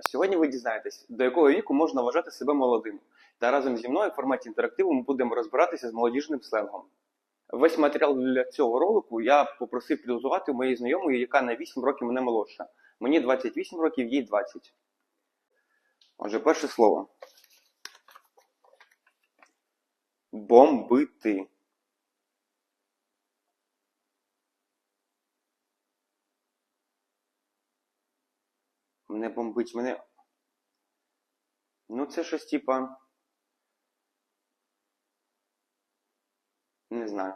Сьогодні ви дізнаєтесь, до якого віку можна вважати себе молодим. Та разом зі мною в форматі інтерактиву ми будемо розбиратися з молодіжним сленгом. Весь матеріал для цього ролику я попросив підготувати у моєї знайомої, яка на 8 років мене молодша. Мені 28 років, їй 20. Отже, перше слово. Бомбити. Мене бомбить, мене. Ну, це щось типа. Не знаю.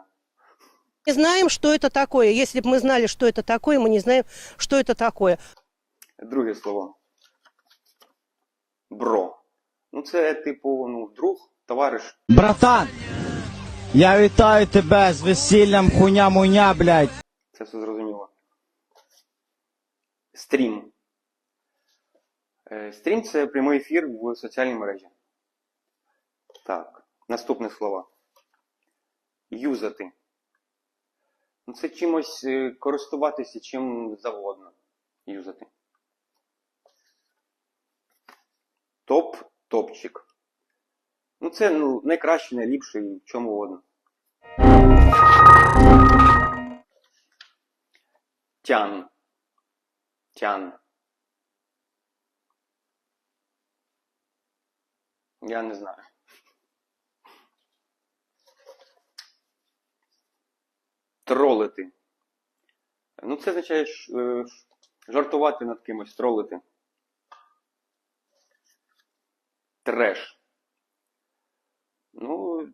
не знаем, что это такое. Если бы мы знали, что это такое, мы не знаем, что это такое. Друге слово. Бро. Ну, це типу, ну, друг, товариш. Братан, я вітаю тебе з весіллям хуня-муня, блядь. Це все зрозуміло. Стрім. Е, Стрім це прямий ефір в соціальній мережі. Так. Наступне слово. Юзати. Ну, це чимось е, користуватися чим завгодно. Юзати. Топ, топчик. Ну, це ну, найкраще, найліпше і в чому угодно. Тян. Тян. Я не знаю. Тролити. Ну, це означає е, жартувати над кимось, тролити. Треш. Ну,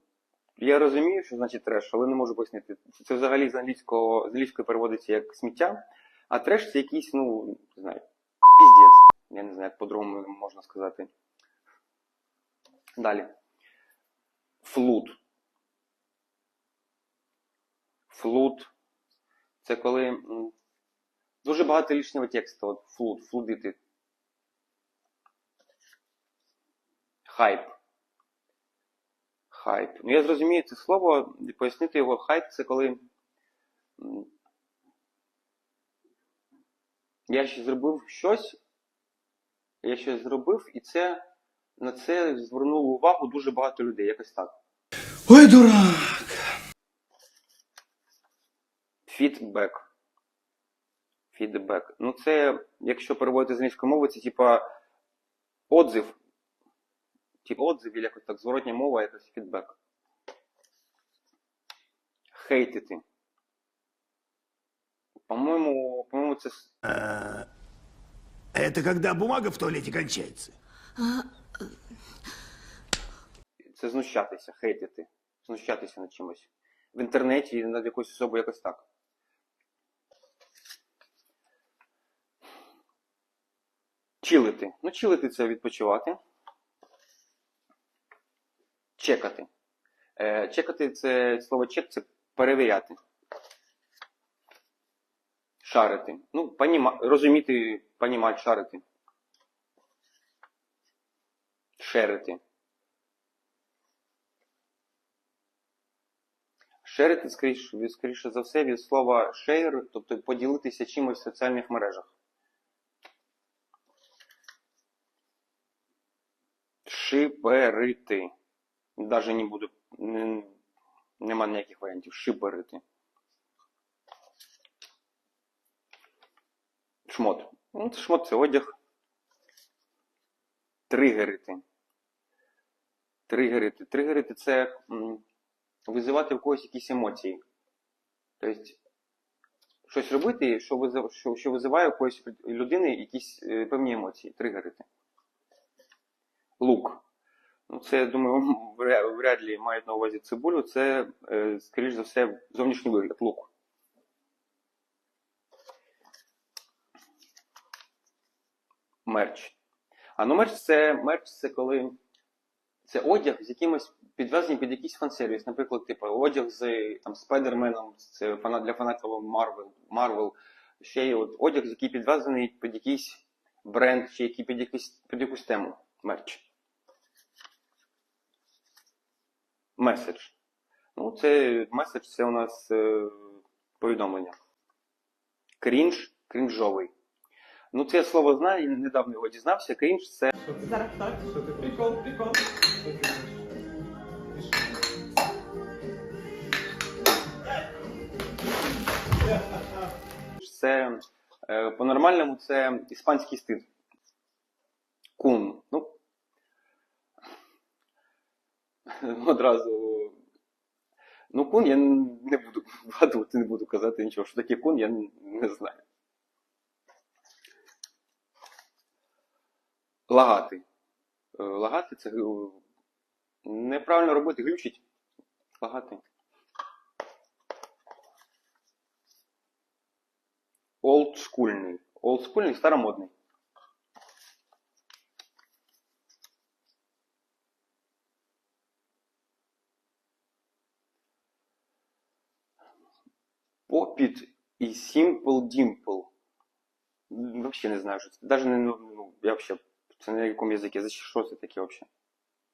я розумію, що значить треш, але не можу пояснити. Це взагалі з англійського з англійської переводиться як сміття, а треш це якийсь, ну, не знаю, піздець. Я не знаю, як по-другому можна сказати. Далі. Флут. Флут. Це коли дуже багато лишнього тексту. От флут, флудити. Хайп. Хайп. Ну, я зрозумію це слово, пояснити його хайп це коли. Я ще зробив щось. Я щось зробив, і це на це звернуло увагу дуже багато людей. Якось так. Ой, дурак! Фідбек. Фідбек. Ну, це, якщо переводити з англійської мови, це типа отзив. Типа отзив, і якось так, зворотня мова, якось фідбек. Хейтити. По-моєму, по-моєму, це с- Это когда бумага в туалете кончается. Це знущатися, хейтити. Знущатися над чимось. В інтернеті над якоюсь особою якось так. Чилити. Ну, чилити це відпочивати. Чекати. Е, чекати це слово чек це перевіряти. Шарити. Ну, поніма, розуміти, понімати, шарити. Шерити. Шерити, скоріше, скоріше за все, від слова share, тобто поділитися чимось в соціальних мережах. Шиперити. Даже не буду. Не, нема ніяких варіантів. Шиперити. Шмот. Ну, шмот це одяг. Тригерити. Тригерити. Тригерити це. визивати в когось якісь емоції. Тобто, щось робити, що, визив, що, що визиває у когось людини якісь е, певні емоції, тригерити. Лук. Ну, це, я думаю, вря- вряд ли мають на увазі цибулю, це, е, скоріш за все, зовнішній вигляд, лук. Мерч. А ну мерч це мерч це коли це одяг з якимось підвезені під якийсь фан-сервіс. Наприклад, типу, одяг з там, Спайдерменом, це фанат для фанатів Marvel, Marvel. Ще є от, одяг, який підвезений під якийсь бренд, чи який під, якийсь, під якусь тему. Мерч. Меседж. Ну, це меседж це у нас е, повідомлення. Крінж, крінжовий. Ну, це я слово знаю, і недавно його дізнався. Крінж це Зараз так. Прикол, прикол. Це е, по-нормальному це іспанський стиль. Кун. Ну, одразу. Ну, кун я не буду вгадувати, не буду казати нічого. Що таке кун, я не знаю. Лагати. Е, Лагати це е, неправильно робити, глючить. Лагати. Олдскульний. Олдскульний, старомодний. Попіт і Simple Dimple. Вообще не знаю, що це. Даже не, ну, ну, я вообще, це на якому язикі, за що це таке вообще?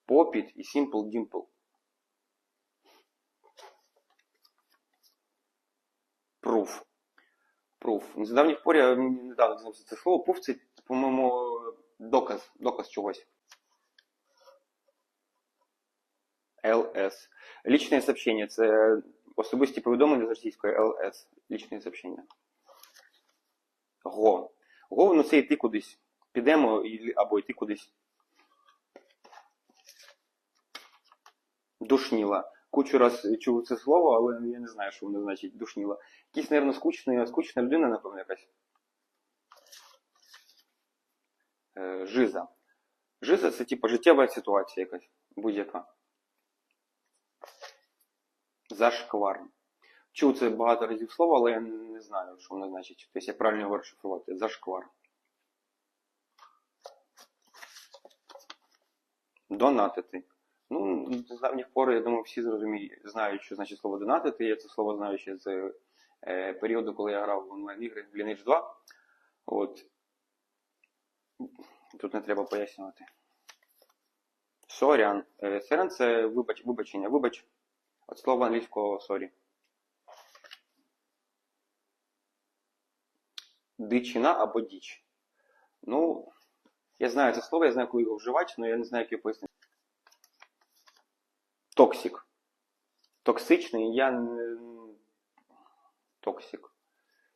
Попіт і Simple Dimple. Proof. Proof. З давніх пор я недавно дізнався це слово. Proof це, по-моєму, доказ, доказ чогось. ЛС. Лічне сообщення це особисті повідомлення з російської ЛС. Лічне сообщення. Го. Го, ну це йти кудись. Підемо або йти кудись. Душніла. Кучу раз чув це слово, але я не знаю, що воно значить душніла. Якийсь, мабуть, скучна, скучна людина, напевно, якась. Е, жиза. Жиза це типу життєва ситуація якась. Будь-яка. Зашквар. Чув це багато разів слово, але я не знаю, що воно значить. Тобто як правильно його розшифрувати. Зашквар. Донатити. Ну, з давніх пор, я думаю, всі зрозуміють, знають, що значить слово донатити. Я це слово знаю ще з е, періоду, коли я грав в онлайн-ігри в Lineage 2. От. Тут не треба пояснювати. Сорян. Е, Сорян це вибач, вибачення. Вибач. От слова англійського sorry. Дичина або діч. Ну, я знаю це слово, я знаю, коли його вживати, але я не знаю, як його пояснити. Токсик. Токсичний, я не. Токсик.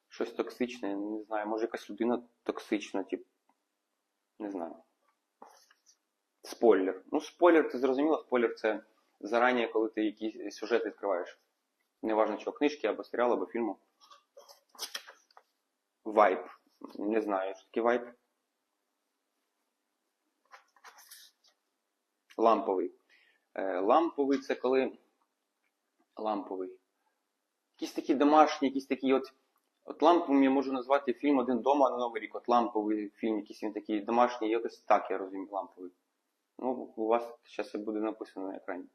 Щось токсичне, не знаю. Може якась людина токсична, тип. Не знаю. Спойлер. Ну, спойлер, це зрозуміло, спойлер це зарані, коли ти якийсь сюжет відкриваєш. Неважно чого, книжки або серіалу, або фільму. Вайп. Не знаю, що таке вайп. Ламповий. Е, Ламповий це коли. Ламповий. Якісь такі домашні, якісь такі от. От ламповим я можу назвати фільм Один дома на Новий рік. От ламповий фільм, якийсь він такий домашній, якось так я розумію, ламповий. Ну, у вас зараз це буде написано на екрані.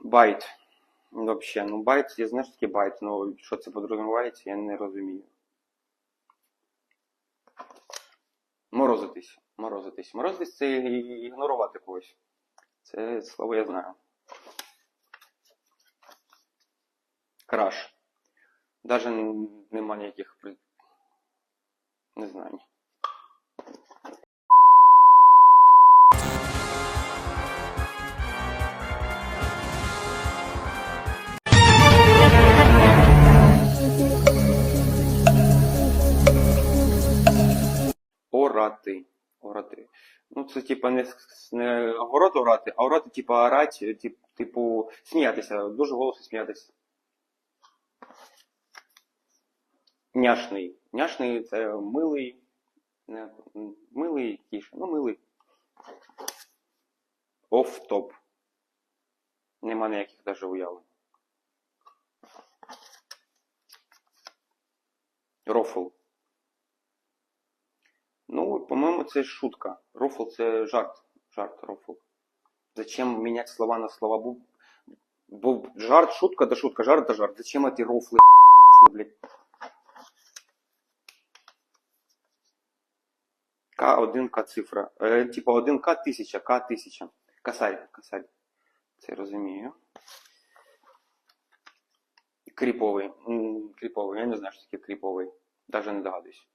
Байт. Взагалі, ну байт, я знаю, що таке байт, але що це підрозумівається, я не розумію. Морозитись. Морозитись. Морозитись це ігнорувати когось. Це слово я знаю. Краш. Даже нема ніяких при- не знаю. Орати. Орати. Ну, це типа не, не огород орати, а орати, типа орати, тип, типу, сміятися, дуже голосно сміятися. Няшний. Няшний це милий. Не, милий тіше. Ну, милий. Оф-топ. Нема ніяких даже уявлень. Рофл. Ну, по-моему, це шутка. Рофл це жарт. Жарт, рофл. Зачем менять слова на слова? Бу... Бу... Жарт, шутка да шутка, жарт да жарт. Зачем эти рофлы, рофлы, блядь? К1, К цифра. Е, типа 1К 1000, К 1000. Косарь, косарь. Це я розумію. Кріповий. М, Кріповий. Я не знаю, що таке кріповий. Даже не догадуюсь.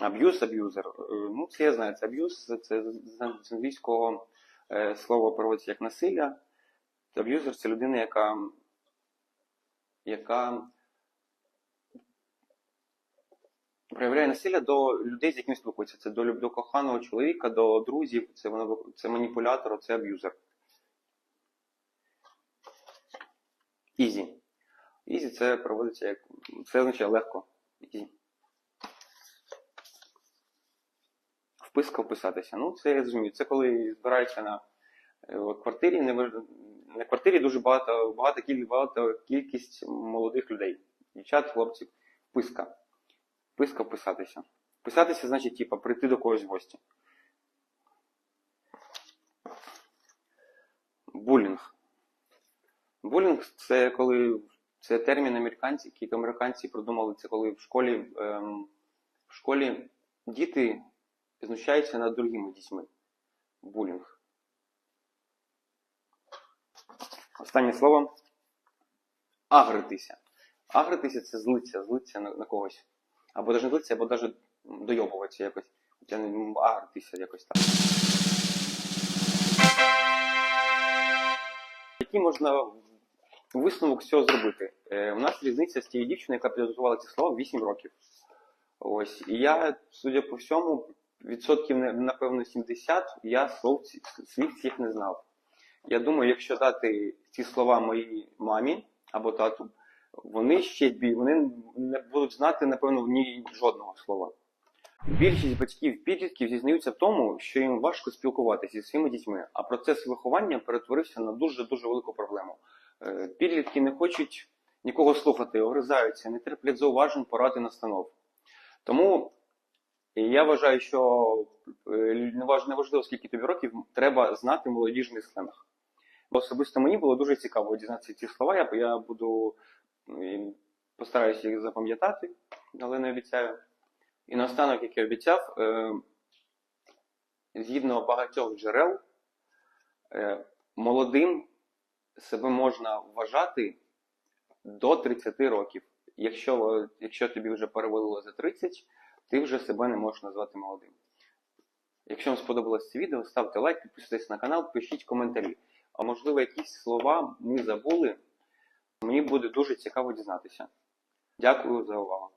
Аб'юз, аб'юзер. Е, Ну, це я знаю, це аб'юз, це, з англійського е, слово переводиться як насилля. Аб'юзер це людина, яка, яка проявляє насилля до людей, з якими спілкується. Це до, до коханого чоловіка, до друзів, це, воно, це маніпулятор, це аб'юзер. Ізі. Ізі це проводиться як. Це означає легко. Ізі. Вписка вписатися. Ну, це я розумію. Це коли збираються на е, квартирі, не на квартирі дуже багато, багато, багато кількість молодих людей. Дівчат, хлопців. Вписка. Вписка вписатися. Вписатися значить, типа, прийти до когось в гості. Булінг. Булінг це коли це термін американці, який американці придумали. Це коли в школі, ем, в школі діти знущаються над другими дітьми. Булінг. Останнє слово. Агритися. Агритися це злиться, злиться на, на когось. Або навіть не злиться, або навіть дойобуватися якось. Агритися якось так. Який можна висновок цього зробити? Е, у нас різниця з тією дівчиною, яка підготувала ці слова 8 років. Ось. І я, судя по всьому, відсотків, напевно, 70 я слов, слів цих не знав. Я думаю, якщо дати ці слова моїй мамі або тату, вони ще вони не будуть знати, напевно, в ній жодного слова. Більшість батьків підлітків зізнаються в тому, що їм важко спілкуватися зі своїми дітьми, а процес виховання перетворився на дуже дуже велику проблему. Е, Підлітки не хочуть нікого слухати, огризаються, не терплять зауважень, порад і настанов. Тому я вважаю, що е, неваж- неважливо, скільки тобі років, треба знати молодіжний сленг. Бо особисто мені було дуже цікаво дізнатися ці слова. Я, я буду постараюся їх запам'ятати, але не обіцяю. І наостанок, як я обіцяв, е, згідно багатьох джерел, е, молодим себе можна вважати до 30 років. Якщо, якщо тобі вже перевалило за 30, ти вже себе не можеш назвати молодим. Якщо вам сподобалось це відео, ставте лайк, підписуйтесь на канал, пишіть коментарі. А можливо, якісь слова ми забули. Мені буде дуже цікаво дізнатися. Дякую за увагу.